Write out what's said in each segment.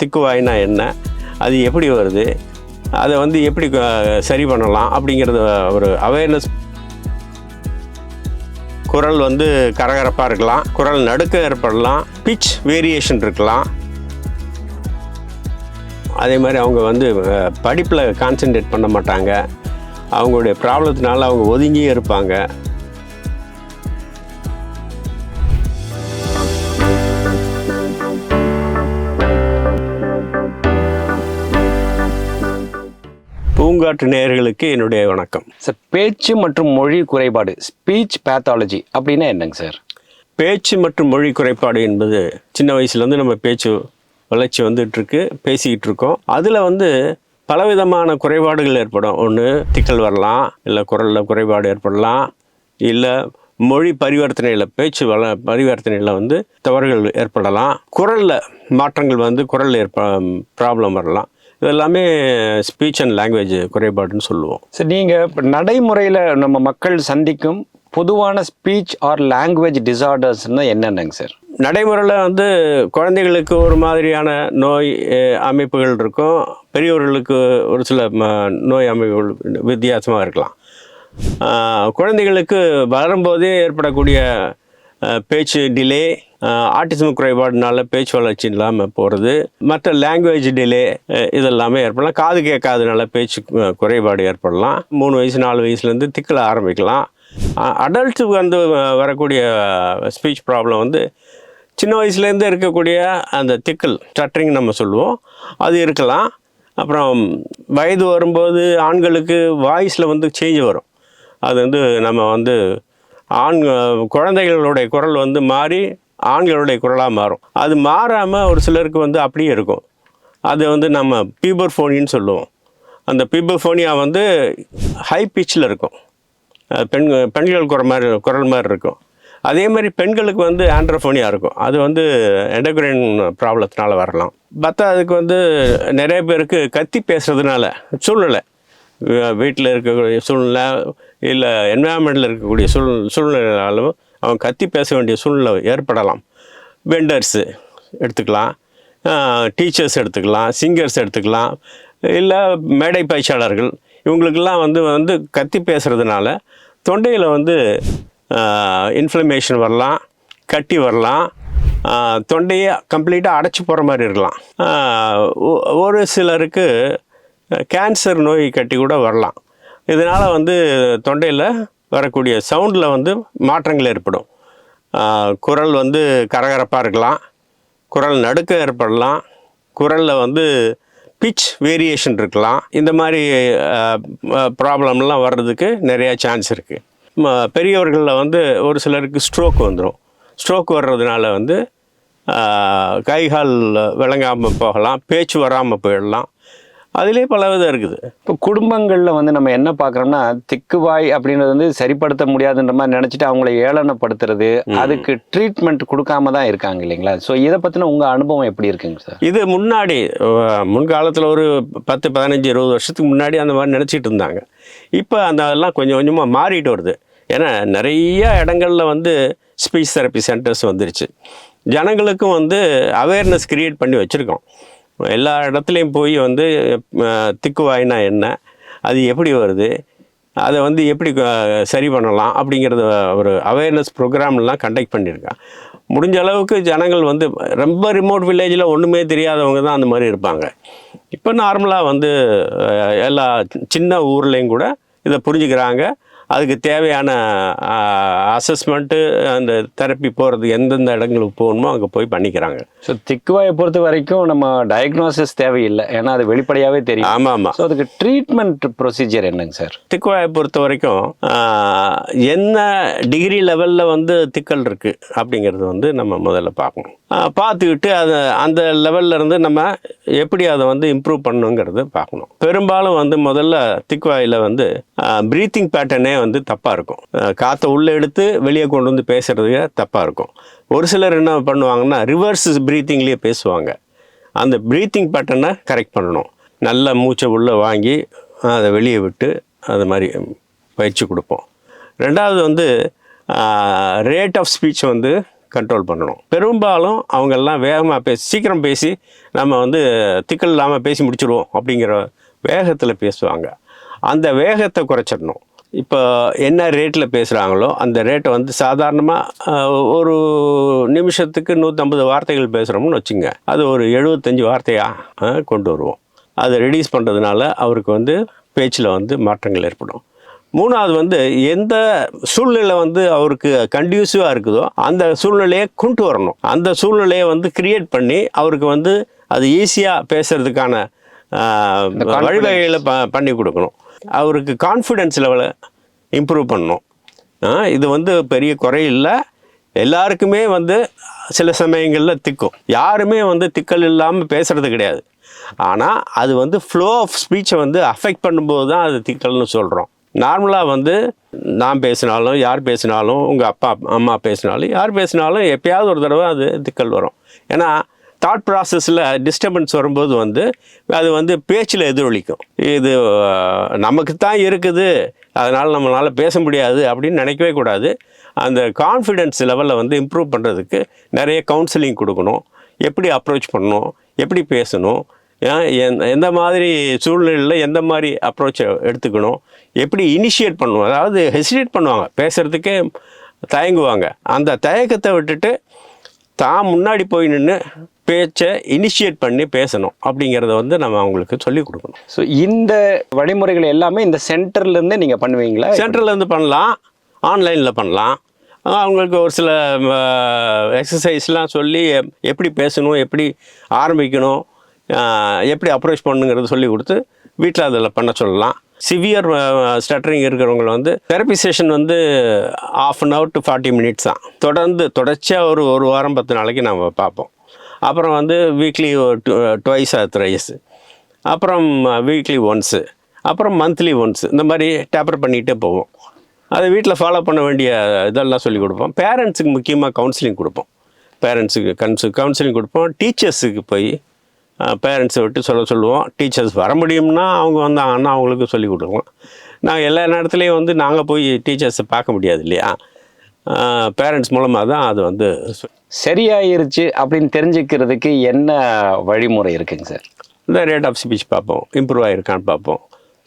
திக்குவாய்னா என்ன? அது எப்படி வருது? அதை வந்து எப்படி சரி பண்ணலாம்? அப்படிங்கிறத ஒரு அவேர்னஸ் குரல் வந்து கரகரப்பாக இருக்கலாம். குரல் நடுக்க ஏற்படலாம். பிச் வேரியேஷன் இருக்கலாம். அதே மாதிரி அவங்க வந்து படிப்பில் கான்சென்ட்ரேட் பண்ண மாட்டாங்க. அவங்களுடைய ப்ராப்ளத்தினால அவங்க ஒதுங்கியே இருப்பாங்க. பூங்காற்று நேயர்களுக்கு என்னுடைய வணக்கம். சார் பேச்சு மற்றும் மொழி குறைபாடு ஸ்பீச் பேத்தாலஜி அப்படின்னா என்னங்க சார்? பேச்சு மற்றும் மொழி குறைபாடு என்பது சின்ன வயசுலேருந்து நம்ம பேச்சு வளர்ச்சி வந்துட்டு இருக்கு பேசிக்கிட்டு இருக்கோம் அதில் வந்து பலவிதமான குறைபாடுகள் ஏற்படும். ஒன்று திக்கல் வரலாம் இல்லை குரலில் குறைபாடு ஏற்படலாம் இல்லை மொழி பரிவர்த்தனையில் பேச்சு வள பரிவர்த்தனையில் வந்து தவறுகள் ஏற்படலாம். குரலில் மாற்றங்கள் வந்து குரல் ஏற்ப ப்ராப்ளம் வரலாம். இதெல்லாமே ஸ்பீச் அண்ட் லாங்குவேஜ் குறைபாடுன்னு சொல்லுவோம். சார் நீங்கள் இப்போ நடைமுறையில் நம்ம மக்கள் சந்திக்கும் பொதுவான ஸ்பீச் ஆர் லாங்குவேஜ் டிசார்டர்ஸ்னா என்னென்னங்க சார்? நடைமுறையில் வந்து குழந்தைகளுக்கு ஒரு மாதிரியான நோய் அமைப்புகள் இருக்கும். பெரியவர்களுக்கு ஒரு சில ம- நோய் அமைப்புகள் வித்தியாசமாக இருக்கலாம். குழந்தைகளுக்கு வளரும்போதே ஏற்படக்கூடிய பேச்சு டிலே ஆட்டிசம் குறைபாடுனால பேச்சு வளர்ச்சி இல்லாமல் போகிறது மற்ற லாங்குவேஜ் டிலே இதெல்லாமே ஏற்படலாம். காது கேட்காதனால பேச்சு குறைபாடு ஏற்படலாம். மூணு வயசு நாலு வயசுலேருந்து திக்கில் ஆரம்பிக்கலாம். அடல்ட்ஸுக்கு வந்து வரக்கூடிய ஸ்பீச் ப்ராப்ளம் வந்து சின்ன வயசுலேருந்து இருக்கக்கூடிய அந்த திக்கல் ஸ்டட்டரிங் நம்ம சொல்லுவோம். அது இருக்கலாம். அப்புறம் வயது வரும்போது ஆண்களுக்கு வாய்ஸில் வந்து சேஞ்ச் வரும். அது வந்து நம்ம வந்து ஆண் குழந்தைகளுடைய குரல் வந்து மாறி ஆண்களுடைய குரலாக மாறும். அது மாறாமல் ஒரு சிலருக்கு வந்து அப்படியே இருக்கும். அது வந்து நம்ம பீபர் ஃபோனின்னு சொல்லுவோம். அந்த பீபர் ஃபோனியா வந்து ஹை பிச்சில் இருக்கும். பெண் பெண்கள் குரல் மாதிரி குரல் மாதிரி இருக்கும். அதே மாதிரி பெண்களுக்கு வந்து ஆண்ட்ரோஃபோனியா இருக்கும். அது வந்து எண்டோக்ரைன் ப்ராப்ளத்தினால வரலாம். பார்த்தா அதுக்கு வந்து நிறைய பேருக்கு கத்தி பேசுறதுனால சூழ்நிலை. வீட்டில் இருக்கக்கூடிய சூழ்நிலை இல்லை என்வரான்மெண்ட்டில் இருக்கக்கூடிய சூழ் சூழ்நிலைனாலும் அவன் கத்தி பேச வேண்டிய சூழ்நிலை ஏற்படலாம். வெண்டர்ஸு எடுத்துக்கலாம். டீச்சர்ஸ் எடுத்துக்கலாம். சிங்கர்ஸ் எடுத்துக்கலாம். இல்லை மேடை பயிற்சியாளர்கள் இவங்களுக்கெல்லாம் வந்து வந்து கத்தி பேசுகிறதுனால தொண்டையில் வந்து இன்ஃப்ளமேஷன் வரலாம் கட்டி வரலாம். தொண்டையை கம்ப்ளீட்டாக அடைச்சி போகிற மாதிரி இருக்கலாம். ஒ- ஒரு சிலருக்கு கேன்சர் நோய் கட்டி கூட வரலாம். இதனால் வந்து தொண்டையில் வரக்கூடிய சவுண்டில் வந்து மாற்றங்கள் ஏற்படும். குரல் வந்து கரகரப்பாக இருக்கலாம். குரல் நடுக்க ஏற்படலாம். குரலில் வந்து பிச் வேரியேஷன் இருக்கலாம். இந்த மாதிரி ப்ராப்ளம்லாம் வர்றதுக்கு நிறையா சான்ஸ் இருக்குது பெரியவர்களில் வந்து ஒரு சிலருக்கு ஸ்ட்ரோக் வந்துடும் ஸ்ட்ரோக் வர்றதுனால வந்து கைகால் கை விளங்காமல் போகலாம். பேச்சு வராமல் போயிடலாம். அதிலே பல விதம் இருக்குது. இப்போ குடும்பங்களில் வந்து நம்ம என்ன பார்க்குறோம்னா திக்குவாய் அப்படின்றது வந்து சரிப்படுத்த முடியாதுன்ற மாதிரி நினச்சிட்டு அவங்கள ஏளனப்படுத்துறது அதுக்கு ட்ரீட்மெண்ட் கொடுக்காம தான் இருக்காங்க இல்லைங்களா? ஸோ இதை பற்றின உங்கள் அனுபவம் எப்படி இருக்குங்க சார்? இது முன்னாடி முன்காலத்தில் ஒரு பத்து பதினஞ்சு இருபது வருஷத்துக்கு முன்னாடி அந்த மாதிரி நினச்சிட்டு இருந்தாங்க. இப்போ அந்த அதெல்லாம் கொஞ்சம் கொஞ்சமாக மாறிட்டு வருது. ஏன்னா நிறைய இடங்கள்ல வந்து ஸ்பீச் தெரப்பி சென்டர்ஸ் வந்துருச்சு. ஜனங்களுக்கும் வந்து அவேர்னஸ் கிரியேட் பண்ணி வச்சுருக்கோம். எல்லா இடத்துலையும் போய் வந்து அஹ், திக்குவாய்னா என்ன அது எப்படி வருது அதை வந்து எப்படி சரி பண்ணலாம் அப்படிங்கிறத ஒரு அவேர்னஸ் ப்ரோக்ராம்லாம் கண்டக்ட் பண்ணியிருக்கான் முடிஞ்ச அளவுக்கு ஜனங்கள் வந்து ரொம்ப ரிமோட் வில்லேஜில் ஒன்றுமே தெரியாதவங்க தான் அந்த மாதிரி இருப்பாங்க. இப்போ நார்மலாக வந்து எல்லா சின்ன ஊர்லேயும் கூட இதை புரிஞ்சுக்கிறாங்க. அதுக்கு தேவையான அசஸ்மெண்ட்டு அந்த தெரப்பி போகிறது எந்தெந்த இடங்களுக்கு போகணுமோ அங்கே போய் பண்ணிக்கிறாங்க. ஸோ திக்குவாயை பொறுத்த வரைக்கும் நம்ம டயக்னோசிஸ் தேவையில்லை. ஏன்னா அது வெளிப்படையாகவே தெரியும். ஆமாம். ஆமாம் ஸோ அதுக்கு ட்ரீட்மெண்ட் ப்ரொசீஜர் என்னங்க சார்? திக்குவாயை பொறுத்த வரைக்கும் என்ன டிகிரி லெவலில் வந்து திக்கல் இருக்குது அப்படிங்கிறது வந்து நம்ம முதல்ல பார்க்கணும். பார்த்துக்கிட்டு அதை அந்த லெவல்ல இருந்து நம்ம எப்படி அதை வந்து இம்ப்ரூவ் பண்ணணுங்கிறது பார்க்கணும். பெரும்பாலும் வந்து முதல்ல திக்குவாயில் வந்து ப்ரீத்திங் பேட்டர்னே வந்து தப்பாக இருக்கும். காற்றை உள்ளே எடுத்து வெளியே கொண்டு வந்து பேசுகிறதுக்கு தப்பாக இருக்கும். ஒரு சிலர் என்ன பண்ணுவாங்கன்னா ரிவர்ஸ் ப்ரீத்திங்லேயே பேசுவாங்க. அந்த ப்ரீத்திங் பேட்டர்னை கரெக்ட் பண்ணணும். நல்ல மூச்சை உள்ளே வாங்கி அதை வெளியே விட்டு அது மாதிரி பயிற்சி கொடுப்போம். ரெண்டாவது வந்து ரேட் ஆஃப் ஸ்பீச் வந்து கண்ட்ரோல் பண்ணணும். பெரும்பாலும் அவங்கெல்லாம் வேகமாக பேசி சீக்கிரம் பேசி நம்ம வந்து திக்கல் இல்லாமல் பேசி முடிச்சுடுவோம் அப்படிங்கிற வேகத்தில் பேசுவாங்க. அந்த வேகத்தை குறைச்சிடணும். இப்போ என்ன ரேட்டில் பேசுகிறாங்களோ அந்த ரேட்டை வந்து சாதாரணமாக ஒரு நிமிஷத்துக்கு நூற்றம்பது வார்த்தைகள் பேசுகிறோம்னு வச்சுங்க. அது ஒரு எழுபத்தஞ்சி வார்த்தையாக கொண்டு வருவோம். அதை ரெடியூஸ் பண்ணுறதுனால அவருக்கு வந்து பேச்சில் வந்து மாற்றங்கள் ஏற்படும். மூணாவது வந்து எந்த சூழ்நிலை வந்து அவருக்கு கண்டியூசிவாக இருக்குதோ அந்த சூழ்நிலையை கொண்டு வரணும். அந்த சூழ்நிலையை வந்து கிரியேட் பண்ணி அவருக்கு வந்து அது ஈஸியாக பேசுறதுக்கான ஆஹ், வழிவகைகளை ப பண்ணி கொடுக்கணும். அவருக்கு கான்ஃபிடென்ஸ் லெவலை இம்ப்ரூவ் பண்ணும். இது வந்து பெரிய குறை இல்லை. எல்லாருக்குமே வந்து சில சமயங்களில் திக்கும். யாருமே வந்து திக்கல் இல்லாமல் பேசுகிறது கிடையாது. ஆனால் அது வந்து ஃப்ளோ ஆஃப் ஸ்பீச்சை வந்து அஃபெக்ட் பண்ணும்போது தான் அது திக்கல்னு சொல்கிறோம் நார்மலாக வந்து நான் பேசினாலும் யார் பேசினாலும் உங்கள் அப்பா அம்மா பேசினாலும் யார் பேசினாலும் எப்பயாவது ஒரு தடவை அது திக்கல் வரும். ஏன்னா தாட் ப்ராசஸில் டிஸ்டர்பன்ஸ் வரும்போது வந்து அது வந்து பேச்சில் எதிரொலிக்கும். இது நமக்கு தான் இருக்குது. அதனால் நம்மளால் பேச முடியாது அப்படின்னு நினைக்கவே கூடாது. அந்த கான்ஃபிடென்ஸ் லெவலில் வந்து இம்ப்ரூவ் பண்ணுறதுக்கு நிறைய கவுன்சிலிங் கொடுக்கணும். எப்படி அப்ரோச் பண்ணணும்? எப்படி பேசணும்? எந் எந்த- எந்த மாதிரி சூழ்நிலையில் எந்த மாதிரி அப்ரோச்சை எடுத்துக்கணும்? எப்படி இனிஷியேட் பண்ணணும்? அதாவது ஹெசிடேட் பண்ணுவாங்க. பேசுகிறதுக்கே தயங்குவாங்க. அந்த தயக்கத்தை விட்டுட்டு தான் முன்னாடி போய் நின்று பேச்சை இனிஷியேட் பண்ணி பேசணும் அப்படிங்கிறத வந்து நம்ம அவங்களுக்கு சொல்லிக் கொடுக்கணும். ஸோ இந்த வழிமுறைகள் எல்லாமே இந்த சென்டர்ல இருந்தே நீங்க பண்ணுவீங்களா? சென்ட்ரல்ல இருந்து பண்ணலாம் ஆன்லைனில் பண்ணலாம். அவங்களுக்கு ஒரு சில எக்ஸசைஸ்லாம் சொல்லி எப்- எப்படி பேசணும் எப்படி ஆரம்பிக்கணும் எப்படி அப்ரோச் பண்ணுங்கிறது சொல்லி கொடுத்து வீட்டில் அதில் பண்ண சொல்லலாம். சிவியர் ஸ்டட்டரிங் இருக்கிறவங்க வந்து தெரப்பி செஷன் வந்து half an hour to forty minutes தான். தொடர்ந்து தொடர்ச்சியாக ஒரு ஒரு வாரம் பத்து நாளைக்கு நம்ம பார்ப்போம். அப்புறம் வந்து வீக்லி டுவைஸ் ஆர் த்ரைஸ் அப்புறம் uh, வீக்லி ஒன்ஸு அப்புறம் மந்த்லி ஒன்ஸ் இந்த மாதிரி டேப்பர் பண்ணிகிட்டே போவோம். அதை வீட்டில் ஃபாலோ பண்ண வேண்டிய இதெல்லாம் சொல்லி கொடுப்போம். பேரண்ட்ஸுக்கு முக்கியமாக கவுன்சிலிங் கொடுப்போம். பேரண்ட்ஸுக்கு கன்சு கவுன்சிலிங் கொடுப்போம். டீச்சர்ஸுக்கு போய் uh, பேரண்ட்ஸை விட்டு சொல்ல சொல்லுவோம். டீச்சர்ஸ் வர முடியும்னா அவங்க வந்தாங்கன்னா அவங்களுக்கு சொல்லி கொடுப்போம். நாங்கள் எல்லா நேரத்துலையும் வந்து நாங்கள் போய் டீச்சர்ஸை பார்க்க முடியாது இல்லையா? பேரண்ட்ஸ் மூலமாக தான் அது வந்து சரியாயிருச்சு அப்படின்னு தெரிஞ்சுக்கிறதுக்கு என்ன வழிமுறை இருக்குங்க சார்? இந்த ரேட் ஆஃப் ஸ்பீச் பார்ப்போம். இம்ப்ரூவ் ஆகிருக்கான்னு பார்ப்போம்.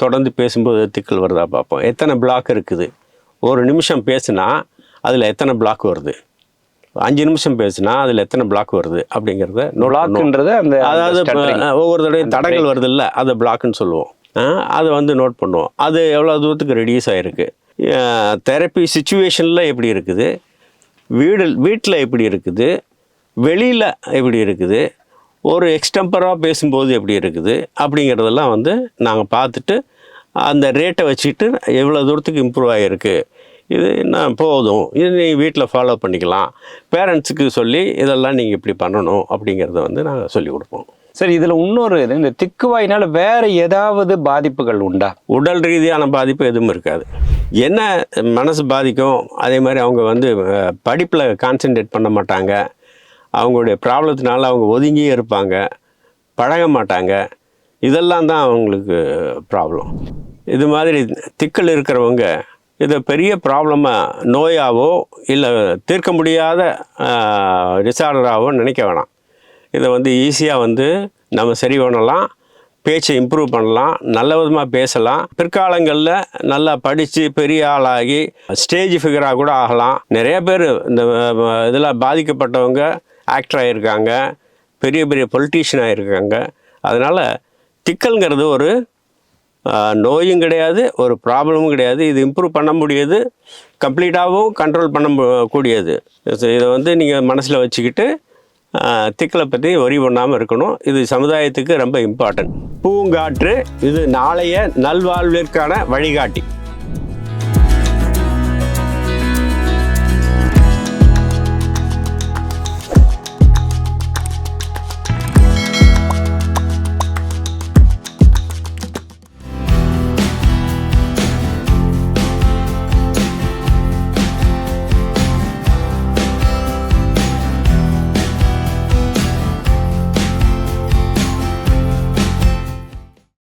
தொடர்ந்து பேசும்போது திக்கல் வருதா பார்ப்போம். எத்தனை பிளாக் இருக்குது? ஒரு நிமிஷம் பேசுனா அதில் எத்தனை பிளாக் வருது? அஞ்சு நிமிஷம் பேசுனா அதில் எத்தனை பிளாக் வருது? அப்படிங்கிறத. பிளாக்ன்றது அந்த அதாவது ஒவ்வொரு தடவையும் தடங்கள் வருது இல்லை அதை பிளாக்னு சொல்லுவோம். அதை வந்து நோட் பண்ணுவோம். அது எவ்வளோ தூரத்துக்கு ரெடியூஸ் ஆகிருக்கு தெரப்பி சுச்சுவேஷனில் எப்படி இருக்குது? வீடு வீட்டில் எப்படி இருக்குது? வெளியில் எப்படி இருக்குது? ஒரு எக்ஸ்டம்பராக பேசும்போது எப்படி இருக்குது? அப்படிங்கிறதெல்லாம் வந்து நாங்கள் பார்த்துட்டு அந்த ரேட்டை வச்சுக்கிட்டு எவ்வளோ தூரத்துக்கு இம்ப்ரூவ் ஆகிருக்கு இது நான் போதும். இது நீங்கள் வீட்டில் ஃபாலோ பண்ணிக்கலாம். பேரண்ட்ஸுக்கு சொல்லி இதெல்லாம் நீங்கள் இப்படி பண்ணணும் அப்படிங்கிறத வந்து நாங்கள் சொல்லிக் கொடுப்போம். சார் இதுல இன்னொரு இது இந்த திக்குவாயினால வேற ஏதாவது பாதிப்புகள் உண்டா? உடல் ரீதியான பாதிப்பு எதுவும் இருக்காது. என்ன மனசு பாதிக்கும்? அதே மாதிரி அவங்க வந்து படிப்பில் கான்சென்ட்ரேட் பண்ண மாட்டாங்க. அவங்களுடைய ப்ராப்ளத்தினால அவங்க ஒதுங்கியே இருப்பாங்க. பழக மாட்டாங்க. இதெல்லாம் தான் அவங்களுக்கு ப்ராப்ளம் இது மாதிரி திக்கல் இருக்கிறவங்க இதை பெரிய ப்ராப்ளமாக நோயாவோ இல்லை தீர்க்க முடியாத டிசார்டராகவோ நினைக்க வேணாம். இதை வந்து ஈஸியாக வந்து நம்ம சரி பண்ணலாம். பேச்சை இம்ப்ரூவ் பண்ணலாம் நல்ல விதமாக பேசலாம். பிற்காலங்களில் நல்லா படித்து பெரிய ஆளாகி ஸ்டேஜ் ஃபிகராக கூட ஆகலாம். நிறைய பேர் இந்த இதில் பாதிக்கப்பட்டவங்க ஆக்டர் ஆகியிருக்காங்க பெரிய பெரிய பொலிட்டீஷியன் ஆகியிருக்காங்க அதனால் திக்கல்ங்கிறது ஒரு நோயும் கிடையாது ஒரு ப்ராப்ளமும் கிடையாது. இது இம்ப்ரூவ் பண்ண முடியாது கம்ப்ளீட்டாகவும் கண்ட்ரோல் பண்ண கூடியது. இதை வந்து நீங்கள் மனசில் வச்சுக்கிட்டு திக்களை பற்றி ஒரி பண்ணாமல் இருக்கணும். இது சமுதாயத்துக்கு ரொம்ப இம்பார்ட்டன்ட் பூங்காற்று இது நாளைய நல்வாழ்விற்கான வழிகாட்டி.